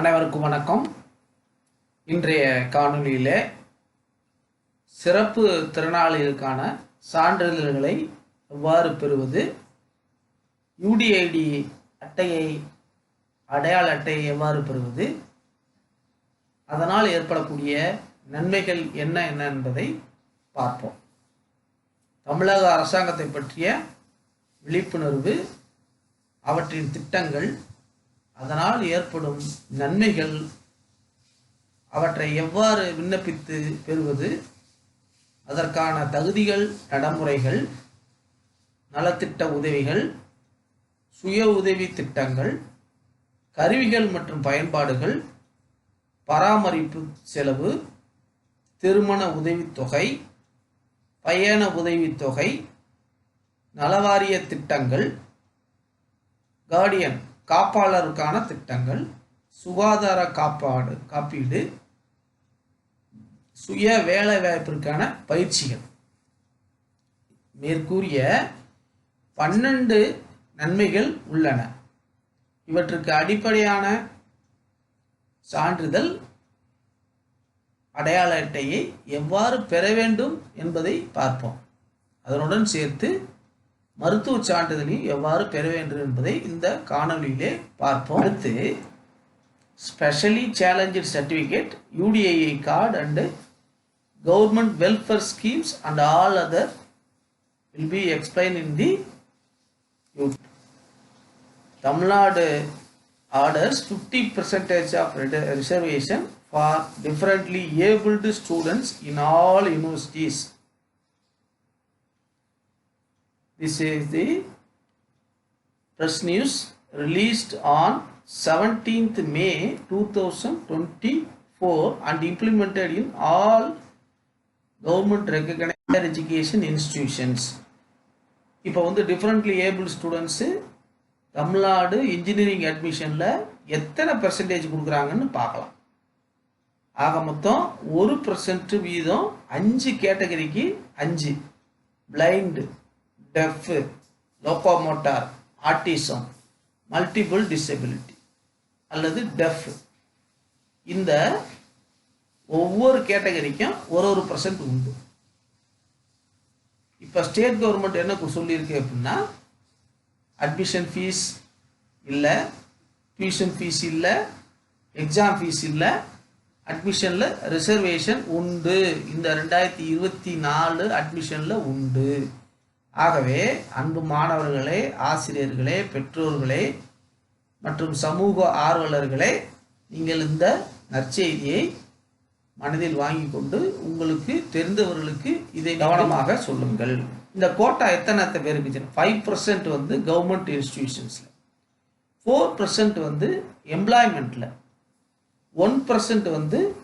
அனைவருக்கும் வணக்கம். இன்றைய காணொளியிலே சிறப்பு திறனாளிகளுக்கான சான்றிதழ்களை எவ்வாறு பெறுவது யூடிஐடி அட்டையை அடையாள அட்டையை எவ்வாறு பெறுவது அதனால் ஏற்படக்கூடிய நன்மைகள் என்ன என்ன என்பதை பார்ப்போம். தமிழக அரசாங்கத்தை பற்றிய விழிப்புணர்வு அவற்றின் திட்டங்கள் அதனால் ஏற்படும் நன்மைகள் அவற்றை எவ்வாறு விண்ணப்பித்து பெறுவது? அதற்கான தகுதிகள் நடைமுறைகள் நலத்திட்ட உதவிகள் சுய உதவி திட்டங்கள் கருவிகள் மற்றும் பயன்பாடுகள் பராமரிப்பு செலவு திருமண உதவித்தொகை பயண உதவித்தொகை நலவாரிய திட்டங்கள் கார்டியன் காப்பாளருக்கான திட்டங்கள் சுகாதார காப்பாடு காப்பீடு சுய வேலைவாய்ப்பிற்கான பயிற்சிகள். மேற்கூறிய பன்னெண்டு நன்மைகள் உள்ளன. இவற்றுக்கு அடிப்படையான சான்றிதழ் அடையாள அட்டையை எவ்வாறு பெற வேண்டும் என்பதை பார்ப்போம். அதனுடன் சேர்த்து மருத்துவ சான்றிதழையும் எவ்வாறு பெற வேண்டும் என்பதை இந்த காணொளியிலே பார்ப்போம். அடுத்து specially challenge certificate UDID card and government welfare schemes and all other will be explain in the Tamil Nadu orders fifty percentage of reservation for differently abled students in all universities This is the press news released on 17th May 2024 and implemented in all government recognized education institutions. இப்போ வந்து differently able students Tamil Nadu engineering அட்மிஷனில் எத்தனை percentage கொடுக்குறாங்கன்னு பார்க்கலாம். ஆக மொத்தம் ஒரு percent வீதம் அஞ்சு கேட்டகரிக்கு அஞ்சு. Blind deaf locomotor autism multiple disability அல்லது டெஃப் இந்த ஒவ்வொரு கேட்டகரிக்கும் ஒரு ஒரு பர்சன்ட் உண்டு. இப்போ ஸ்டேட் கவர்மெண்ட் என்ன சொல்லியிருக்கு அப்படின்னா அட்மிஷன் ஃபீஸ் இல்லை டியூஷன் ஃபீஸ் இல்லை எக்ஸாம் ஃபீஸ் இல்லை அட்மிஷனில் ரிசர்வேஷன் உண்டு. இந்த ரெண்டாயிரத்தி இருபத்தி நாலு அட்மிஷனில் உண்டு. ஆகவே அன்பு மாணவர்களே ஆசிரியர்களே பெற்றோர்களே மற்றும் சமூக ஆர்வலர்களே நீங்கள் இந்த நற்செய்தியை மனதில் வாங்கி கொண்டு உங்களுக்கு தெரிந்தவர்களுக்கு இதை கவனமாக சொல்லுங்கள். இந்த கோட்டா எத்தனை பேருக்கு ஃபைவ் பர்சன்ட் வந்து கவர்மெண்ட் இன்ஸ்டிடியூஷன்ஸில் ஃபோர் பர்சன்ட் வந்து எம்ப்ளாய்மெண்ட்டில் ஒன் பர்சன்ட் வந்து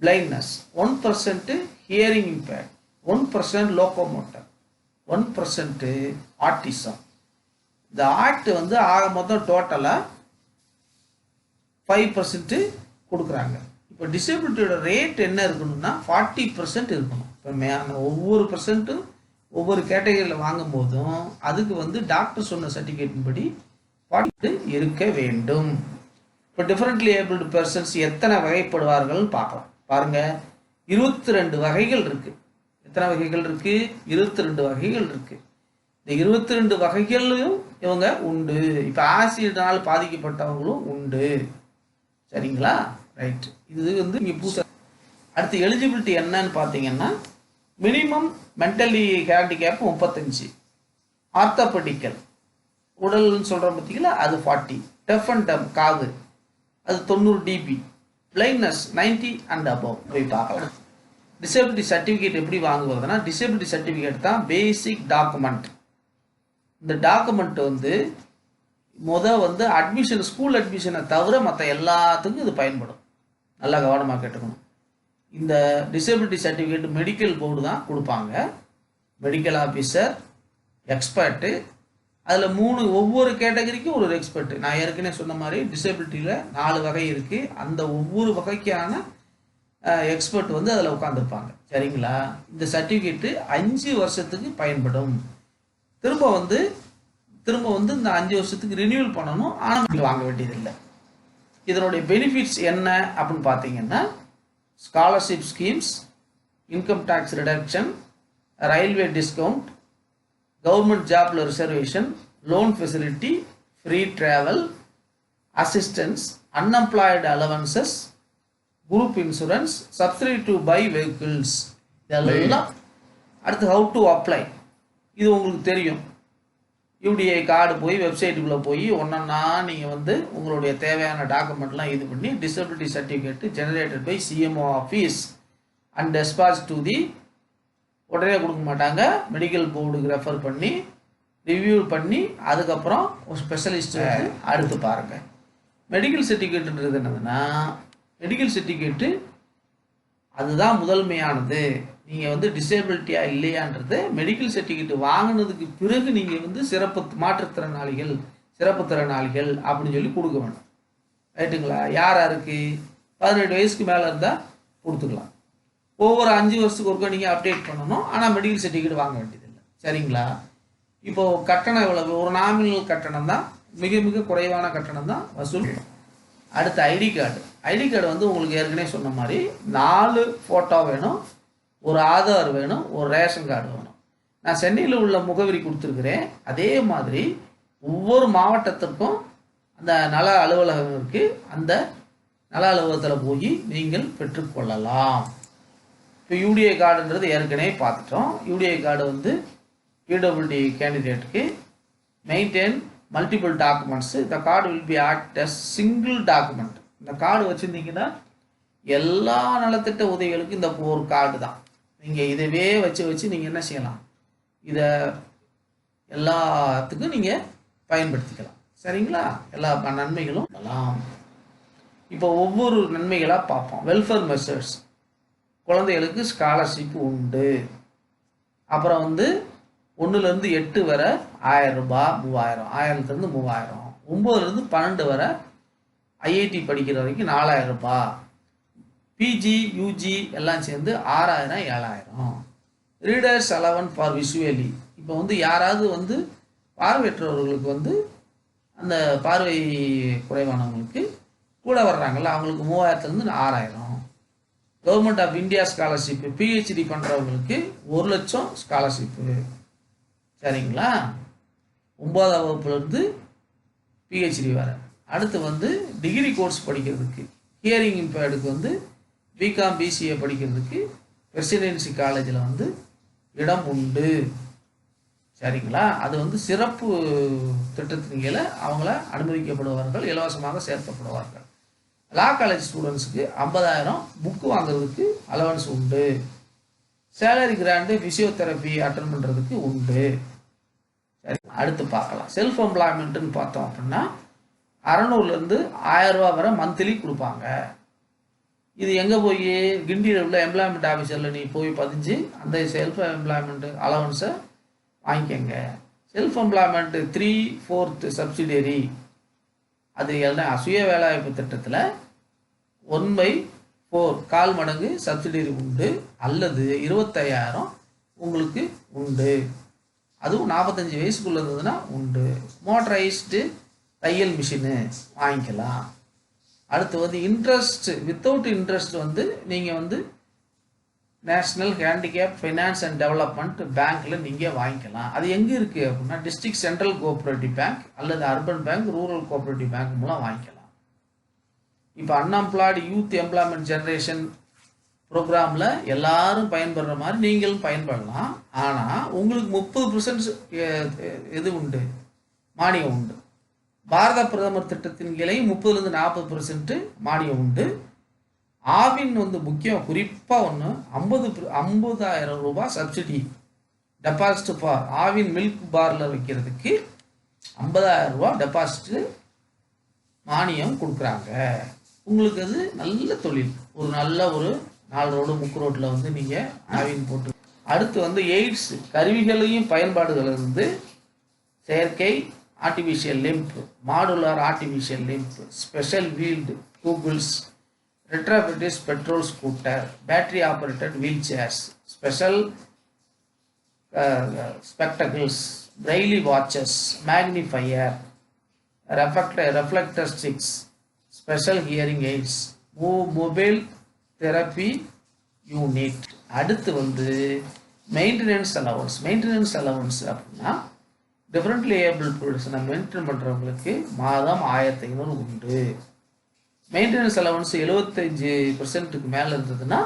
blindness one percent hearing impact one percent locomotor one percent autism இந்த ஆர்ட் வந்து ஆக மொத்தம் டோட்டலாக ஃபைவ் பர்சன்ட்டு கொடுக்குறாங்க. இப்போ டிசபிலிட்டியோட ரேட் என்ன இருக்கணும்னா ஃபார்ட்டி பர்சன்ட் இருக்கணும். இப்போ மே ஒவ்வொரு பர்சன்ட்டும் ஒவ்வொரு கேட்டகரியில் வாங்கும் போதும் அதுக்கு வந்து டாக்டர் சொன்ன சர்டிஃபிகேட்டின் படி ஃபார்ட்டி இருக்க வேண்டும். இப்போ டிஃப்ரெண்ட்லி ஏபிள்டு பர்சன்ஸ் எத்தனை வகைப்படுவார்கள்னு பார்க்கலாம் பாருங்கள் இருபத்தி ரெண்டு வகைகள் இருக்குது எத்தனை வகைகள் இருக்கு? இருபத்தி ரெண்டு வகைகள் இருக்கு. இந்த இருபத்தி ரெண்டு வகைகளும் இவங்க உண்டு. இப்போ ஆசிரியனால் பாதிக்கப்பட்டவங்களும் உண்டு. சரிங்களா? ரைட் இது வந்து இங்கே புதுசாக அடுத்து எலிஜிபிலிட்டி என்னன்னு பார்த்தீங்கன்னா மினிமம் மென்டலி ஹேண்டிகேப் முப்பத்தஞ்சு. ஆர்த்தபடிக்கல். உடல்னு சொல்கிறோம் பார்த்தீங்களா அது ஃபார்ட்டி டெஃப் அண்ட் டம் காது. அது தொண்ணூறு DB blindness ninety and above போய் பார்க்கலாம். டிசபிலிட்டி சர்டிஃபிகேட் எப்படி வாங்குவதுன்னா டிசபிலிட்டி சர்டிஃபிகேட் தான் பேசிக் டாக்குமெண்ட் இந்த டாக்குமெண்ட் வந்து முத வந்து அட்மிஷன் ஸ்கூல் அட்மிஷனை தவிர மற்ற எல்லாத்துக்கும் இது பயன்படும். நல்லா கவனமாக கேட்டுக்கணும். இந்த டிசபிலிட்டி சர்டிஃபிகேட் மெடிக்கல் போர்டு தான் கொடுப்பாங்க. மெடிக்கல் ஆஃபீஸர் எக்ஸ்பர்ட்டு அதில் மூணு ஒவ்வொரு கேட்டகரிக்கும் ஒரு எக்ஸ்பர்ட் நான் ஏற்கனவே சொன்ன மாதிரி டிசபிலிட்டியில் நாலு வகை இருக்குது அந்த ஒவ்வொரு வகைக்கான எக்ஸ்பர்ட் வந்து அதில் உட்காந்துருப்பாங்க சரிங்களா? இந்த சர்டிஃபிகேட்டு அஞ்சு வருஷத்துக்கு பயன்படும். திரும்ப வந்து திரும்ப வந்து இந்த அஞ்சு வருஷத்துக்கு ரினியூவல் பண்ணணும். ஆனால் வாங்க வேண்டியதில்லை. இதனுடைய பெனிஃபிட்ஸ் என்ன அப்படின்னு பார்த்தீங்கன்னா scholarship schemes income tax reduction railway discount government ஜாப்ல reservation loan facility free travel assistance unemployed allowances group insurance subsidy to buy vehicles இதெல்லாம் அடுத்து ஹவு டு அப்ளை இது உங்களுக்கு தெரியும். யூடிஐ கார்டு போய் வெப்சைட்டுக்குள்ளே போய் ஒன்றா நீங்கள் வந்து உங்களுடைய தேவையான டாக்குமெண்ட்லாம் இது பண்ணி disability certificate generated by CMO office and despatch to the உடனே கொடுக்க மாட்டாங்க. மெடிக்கல் போர்டுக்கு ரெஃபர் பண்ணி ரிவ்யூ பண்ணி அதுக்கப்புறம் ஒரு ஸ்பெஷலிஸ்ட் வந்து அடுத்து பாருங்க. மெடிக்கல் சர்டிஃபிகேட்ன்றது என்னதுன்னா மெடிக்கல் சர்டிஃபிகேட்டு அதுதான் முதன்மையானது. நீங்கள் வந்து டிசேபிலிட்டியாக இல்லையான்றது மெடிக்கல் சர்டிஃபிகேட் வாங்கினதுக்கு பிறகு நீங்கள் வந்து சிறப்பு மாற்றுத்திறனாளிகள் சிறப்பு திறனாளிகள் அப்படின்னு சொல்லி கொடுக்க வேணும். ரைட்டுங்களா யார் யாருக்கு? பதினெட்டு வயசுக்கு மேலே இருந்தால் கொடுத்துக்கலாம். ஒவ்வொரு அஞ்சு வருஷத்துக்கு ஒருக்கா நீங்கள் அப்டேட் பண்ணணும். ஆனால் மெடிக்கல் சர்டிஃபிகேட் வாங்க வேண்டியதில்லை. சரிங்களா? இப்போது கட்டணம் எவ்வளவு? ஒரு நாமினல் கட்டணம் தான் மிக மிக குறைவான கட்டணம் தான் வசூல் அடுத்து ஐடி கார்டு. ஐடி கார்டு வந்து உங்களுக்கு ஏற்கனவே சொன்ன மாதிரி நாலு ஃபோட்டோ வேணும் ஒரு ஆதார் வேணும் ஒரு ரேஷன் கார்டு வேணும். நான் சென்னையில் உள்ள முகவரி கொடுத்துருக்குறேன். அதே மாதிரி ஒவ்வொரு மாவட்டத்திற்கும் அந்த நல அலுவலகம் இருக்குது அந்த நல அலுவலகத்தில் போய் நீங்கள் பெற்றுக்கொள்ளலாம். இப்போ யூடிஐ கார்டுன்றது ஏற்கனவே பார்த்துட்டோம். யூடிஐ கார்டு வந்து பிடபிள்யூடி கேண்டிடேட்டுக்கு மெயின்டைன் மல்டிபிள் டாக்குமெண்ட்ஸ் இந்த card will be act as single document இந்த கார்டு வச்சுருந்தீங்கன்னா எல்லா நலத்திட்ட உதவிகளுக்கும் இந்த ஒரு கார்டு தான். நீங்கள் இதவே வச்சு வச்சு நீங்கள் என்ன செய்யலாம்? இதை எல்லாத்துக்கும் நீங்கள் பயன்படுத்திக்கலாம். சரிங்களா? எல்லா ப- நன்மைகளும் எல்லாம். இப்போ ஒவ்வொரு நன்மைகளாக பார்ப்போம். வெல்ஃபேர் மெஷர்ஸ் குழந்தைகளுக்கு ஸ்காலர்ஷிப் உண்டு. அப்புறம் வந்து ஒன்றுலேருந்து எட்டு வரை ஆயிரம் ரூபாய் மூவாயிரம். ஆயிரத்துலேருந்து மூவாயிரம். ஒம்பதுலேருந்து பன்னெண்டு வரை ஐஐடி படிக்கிற வரைக்கும் நாலாயிரம் ரூபாய் பிஜி யூஜி எல்லாம் சேர்ந்து ஆறாயிரம் ஏழாயிரம். ரீடர்ஸ் அலவன் ஃபார் விஷுவலி இப்போ வந்து யாராவது வந்து பார்வையற்றவர்களுக்கு வந்து அந்த பார்வை குறைவானவங்களுக்கு கூட வர்றாங்கல்ல அவங்களுக்கு மூவாயிரத்துலேருந்து ஆறாயிரம். Government of India scholarship PhD பண்ணுறவங்களுக்கு ஒரு லட்சம் ஸ்காலர்ஷிப்பு சரிங்களா? ஒன்பதாம் வகுப்புலேருந்து பிஹெச்டி வர. அடுத்து வந்து டிகிரி கோர்ஸ் படிக்கிறதுக்கு ஹியரிங் இம்பேர்டுக்கு வந்து பிகாம் பிசிஏ படிக்கிறதுக்கு பிரசிடென்சி காலேஜில் வந்து இடம் உண்டு. சரிங்களா? அது வந்து சிறப்பு திட்டத்தின் கீழே அவங்கள அனுமதிக்கப்படுவார்கள் இலவசமாக சேர்க்கப்படுவார்கள். லா காலேஜ் ஸ்டூடெண்ட்ஸுக்கு ஐம்பதாயிரம் புக்கு வாங்குறதுக்கு அலவன்ஸ் உண்டு. சேலரி கிராண்டு ஃபிசியோதெரப்பி அட்டன் பண்ணுறதுக்கு உண்டு. சரி அடுத்து பார்க்கலாம். செல்ஃப் எம்ப்ளாய்மெண்ட்டுன்னு பார்த்தோம் அப்படின்னா அறநூறுலேருந்து ஆயிரம் ரூபா வரை மந்த்லி கொடுப்பாங்க. இது எங்கே போய்? கிண்டியில் உள்ள எம்ப்ளாய்மெண்ட் ஆஃபீஸரில் நீ போய் பதிஞ்சு அந்த செல்ஃப் எம்ப்ளாய்மெண்ட் அலவன்ஸை வாங்கிக்கங்க. Self employment three fourth subsidiary அது எல்லாம் சுய வேலைவாய்ப்பு திட்டத்தில் ஒன் பை ஃபோர் கால் மடங்கு சப்சிடரி உண்டு அல்லது இருபத்தையாயிரம் உங்களுக்கு உண்டு. அதுவும் நாற்பத்தஞ்சு வயசுக்குள்ள இருந்ததுன்னா உண்டு. மோட்டரைஸ்டு தையல் மிஷினு வாங்கிக்கலாம். அடுத்து வந்து இன்ட்ரெஸ்ட் வித்தவுட் இன்ட்ரெஸ்ட் வந்து நீங்கள் வந்து national handicap finance and development பேங்க்கில் நீங்கள் வாங்கிக்கலாம். அது எங்கே இருக்குது அப்படின்னா டிஸ்ட்ரிக்ட் சென்ட்ரல் கோஆப்ரேட்டிவ் பேங்க் அல்லது urban bank rural cooperative bank மூலம் வாங்கிக்கலாம். இப்போ அன்எம்ப்ளாய்டு யூத் எம்ப்ளாய்மெண்ட் ஜென்ரேஷன் ப்ரோக்ராமில் எல்லாரும் பயன்படுற மாதிரி நீங்களும் பயன்படலாம். ஆனால் உங்களுக்கு முப்பது பர்சன்ட் இது உண்டு. மானியம் உண்டு. பாரத பிரதமர் திட்டத்தின் கீழே முப்பதுலேருந்து நாற்பது பர்சன்ட்டு மானியம் உண்டு. ஆவின் வந்து முக்கியம் குறிப்பாக ஒன்று ஐம்பது ஐம்பதாயிரம் ரூபாய் subsidy deposit for Aavin milk parlour வைக்கிறதுக்கு ஐம்பதாயிரம் ரூபா டெபாசிட்டு மானியம் கொடுக்குறாங்க. உங்களுக்கு அது நல்ல தொழில். ஒரு நல்ல ஒரு நாலு ரோடு புக் ரோட்டில் வந்து நீங்கள் ஆவின் போட்டு அடுத்து வந்து எய்ட்ஸ் கருவிகளையும் பயன்பாடுகள்லேருந்து செயற்கை artificial limb modular artificial limb special wheeled goggles retrofitted petrol scooter battery operated wheel chairs special spectacles Braille watches magnifier reflector reflector sticks special hearing aids mobile therapy unit அடுத்து வந்து மெயின்டெனன்ஸ் அலவன்ஸ் மெயின்டெனன்ஸ் அலவன்ஸ் அப்படின்னா differently able பர்சனை maintain பண்ணுறவங்களுக்கு மாதம் ஆயிரத்தி ஐநூறு உண்டு. Maintenance allowance எழுபத்தஞ்சு பர்சன்ட்டுக்கு மேலே இருந்ததுன்னா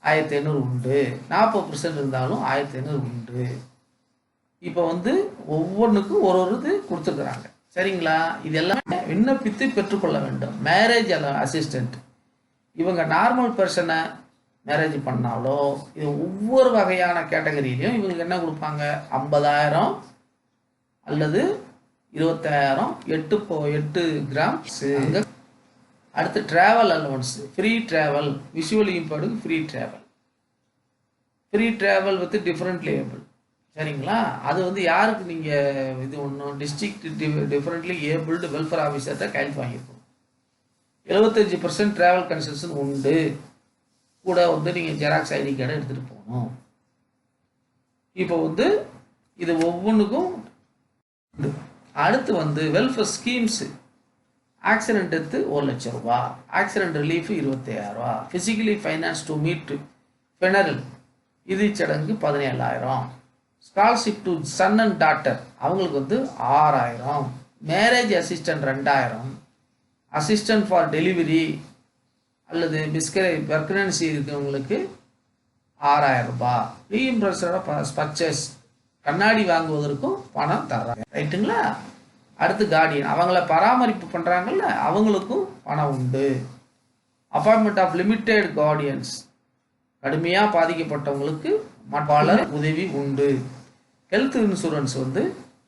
ஆயிரத்தி ஐநூறு உண்டு. நாற்பது பர்சன்ட் இருந்தாலும் ஆயிரத்தி ஐநூறு உண்டு. இப்போ வந்து ஒவ்வொன்றுக்கும் ஒரு ஒரு இது கொடுத்துருக்குறாங்க. சரிங்களா? இது எல்லாமே விண்ணப்பித்து பெற்றுக்கொள்ள வேண்டும். மேரேஜ் அசிஸ்டண்ட் இவங்க நார்மல் பர்சனை மேரேஜ் பண்ணாலோ இது ஒவ்வொரு வகையான கேட்டகரியிலையும் இவங்களுக்கு என்ன கொடுப்பாங்க? ஐம்பதாயிரம் அல்லது இருபத்தாயிரம் எட்டு போ எட்டு கிராம் அடுத்து travel allowance free travel visual இம்பேர்டுக்கு free travel free travel with different label சரிங்களா? அது வந்து யாருக்கு நீங்கள் இது ஒன்றும் டிஸ்ட்ரிக்ட் டிஃப்ரெண்ட்லி ஏபிள்டு வெல்ஃபேர் ஆஃபீஸர்கிட்ட கையெழுத்து வாங்கியிருக்கோம் எழுபத்தஞ்சி பர்சன்ட் ட்ராவல் கன்செஷன் உண்டு. கூட வந்து நீங்கள் ஜெராக்ஸ் ஐடி கார்டை எடுத்துகிட்டு போகணும். இப்போ வந்து இது ஒவ்வொன்றுக்கும் அடுத்து வந்து வெல்ஃபேர் ஸ்கீம்ஸு ஆக்சிடென்ட் எடுத்து ஒரு லட்சம் ரூபா. Accident relief இருபத்தாயிரம் physically finance to meet funeral இது சடங்கு பதினேழாயிரம். Scholarship to son and daughter அவங்களுக்கு வந்து ஆறாயிரம். மேரேஜ் அசிஸ்டன்ட் ரெண்டாயிரம். அசிஸ்டன்ட் ஃபார் டெலிவரி அல்லது பிஸ்கரை பெர்கனன்சி இருக்கிறவங்களுக்கு ஆறாயிரம் ரூபாய். ரீஇம்ப்ரஸோட பர்ச்சேஸ் கண்ணாடி வாங்குவதற்கும் பணம் தர்றாங்க. ரைட்டுங்களா அடுத்து கார்டியன் அவங்கள பராமரிப்பு பண்ணுறாங்கல்ல அவங்களுக்கும் பணம் உண்டு. அப்பாயின்மெண்ட் ஆஃப் லிமிட்டெட் கார்டியன்ஸ் கடுமையாக பாதிக்கப்பட்டவங்களுக்கு பல உதவி உண்டு. ஹெல்த் இன்சூரன்ஸ் வந்து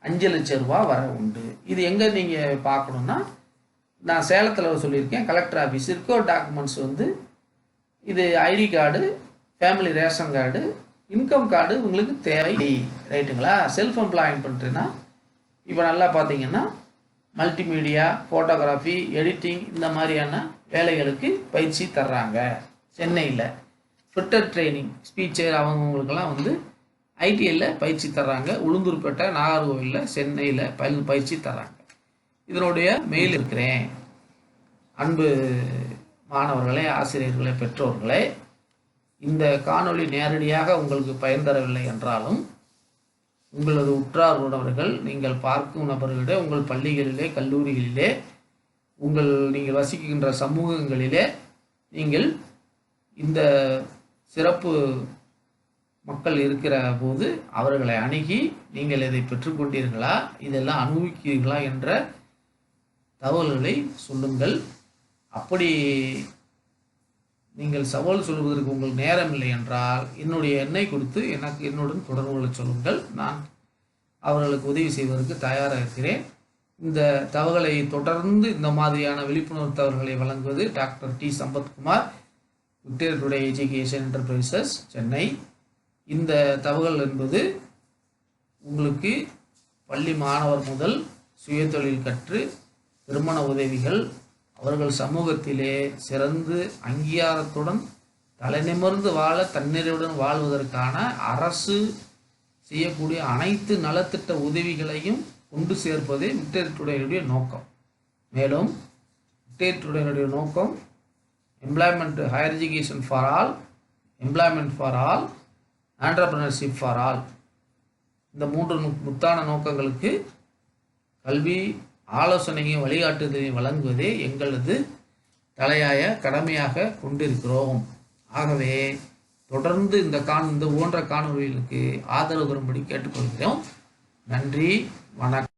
அஞ்சு லட்சம் ரூபா வர உண்டு. இது எங்கே நீங்கள் பார்க்கணுன்னா நான் சேலத்தில் சொல்லியிருக்கேன். கலெக்டர் ஆஃபீஸ் இருக்கோ. டாக்குமெண்ட்ஸ் வந்து இது ID card family ration card income card உங்களுக்கு தேவை. ரைட்டுங்களா? செல்ஃப் பண்ணுறேன்னா இப்போ நல்லா பார்த்தீங்கன்னா மல்டிமீடியா ஃபோட்டோகிராஃபி எடிட்டிங் இந்த மாதிரியான வேலைகளுக்கு பயிற்சி தர்றாங்க. சென்னையில். ஃபிட்டர் ட்ரைனிங் ஸ்பீச்சர் அவங்கவுங்களுக்கெல்லாம் வந்து ஐடிஐயில் பயிற்சி தர்றாங்க. உளுந்தூர்பேட்டை நாகர்கோவிலில் சென்னையில் பயிற்சி தர்றாங்க. இதனுடைய மெயில் இருக்கிறேன். அன்பு மாணவர்களே ஆசிரியர்களே பெற்றோர்களே இந்த காணொளி நேரடியாக உங்களுக்கு பயன் தரவில்லை என்றாலும் உங்களது உற்றார் உணவர்கள் நீங்கள் பார்க்கும் நபர்களிடையே உங்கள் பள்ளிகளிலே கல்லூரிகளிலே உங்கள் நீங்கள் வசிக்கின்ற சமூகங்களிலே நீங்கள் இந்த சிறப்பு மக்கள் இருக்கிற போது அவர்களை அணுகி நீங்கள் இதை பெற்றுக்கொண்டீர்களா? இதெல்லாம் அனுபவிக்கிறீர்களா? என்ற தகவல்களை சொல்லுங்கள். அப்படி நீங்கள் சவால் சொல்வதற்கு உங்களுக்கு நேரம் இல்லை என்றால் என்னுடைய எண்ணை கொடுத்து எனக்கு என்னுடன் தொடர்பு கொள்ள சொல்லுங்கள். நான் அவர்களுக்கு உதவி செய்வதற்கு தயாராக இருக்கிறேன் இந்த தகவலை தொடர்ந்து இந்த மாதிரியான விழிப்புணர்வு தகவல்களை வழங்குவது doctor D. Sampathkumar Victoria today education enterprises Chennai. இந்த தகவல் என்பது உங்களுக்கு பள்ளி மாணவர் முதல் சுயதொழில் கற்று திருமண உதவிகள் அவர்கள் சமூகத்திலே சிறந்து அங்கீகாரத்துடன் தலைநிமிர்ந்து வாழ தன்னிறைவுடன் வாழ்வதற்கான அரசு செய்யக்கூடிய அனைத்து நலத்திட்ட உதவிகளையும் கொண்டு சேர்ப்பதே விக்டரி நோக்கம். மேலும் விக்டரி நோக்கம் employment higher education for all employment for all entrepreneurship for all இந்த மூன்று நு- முத்தான நோக்கங்களுக்கு கல்வி ஆலோசனையும் வழிகாட்டுதலையும் வழங்குவதே எங்களது தலையாய கடமையாக கொண்டிருக்கிறோம். ஆகவே தொடர்ந்து இந்த காண் இந்த போன்ற காணொலிகளுக்கு ஆதரவு தரும்படி கேட்டுக்கொள்கிறோம். நன்றி வணக்கம்.